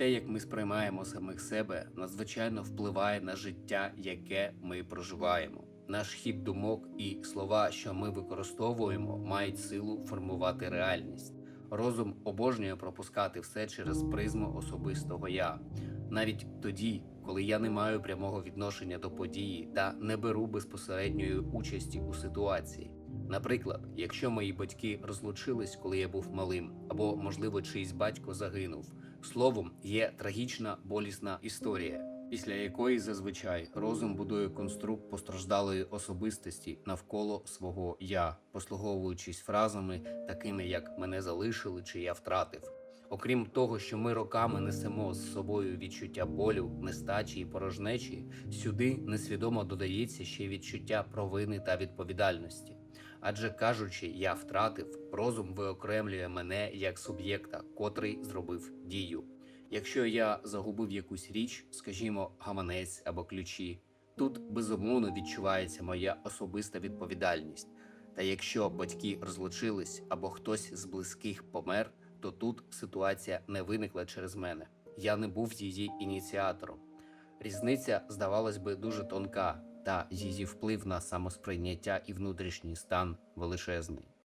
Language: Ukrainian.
Те, як ми сприймаємо самих себе, надзвичайно впливає на життя, яке ми проживаємо. Наш хід думок і слова, що ми використовуємо, мають силу формувати реальність. Розум обожнює пропускати все через призму особистого я, навіть тоді, коли я не маю прямого відношення до події та не беру безпосередньої участі у ситуації. Наприклад, якщо мої батьки розлучились, коли я був малим, або, можливо, чийсь батько загинув. Словом, є трагічна болісна історія, після якої зазвичай розум будує конструкт постраждалої особистості навколо свого я, послуговуючись фразами, такими як мене залишили чи я втратив. Окрім того, що ми роками несемо з собою відчуття болю, нестачі і порожнечі, сюди несвідомо додається ще відчуття провини та відповідальності. Адже кажучи, я втратив, розум виокремлює мене як суб'єкта, котрий зробив дію. Якщо я загубив якусь річ, скажімо, гаманець або ключі, тут безумовно відчувається моя особиста відповідальність. Та якщо батьки розлучились або хтось з близьких помер, то тут ситуація не виникла через мене. Я не був її ініціатором. Різниця, здавалось би, дуже тонка, та її вплив на самосприйняття і внутрішній стан величезний.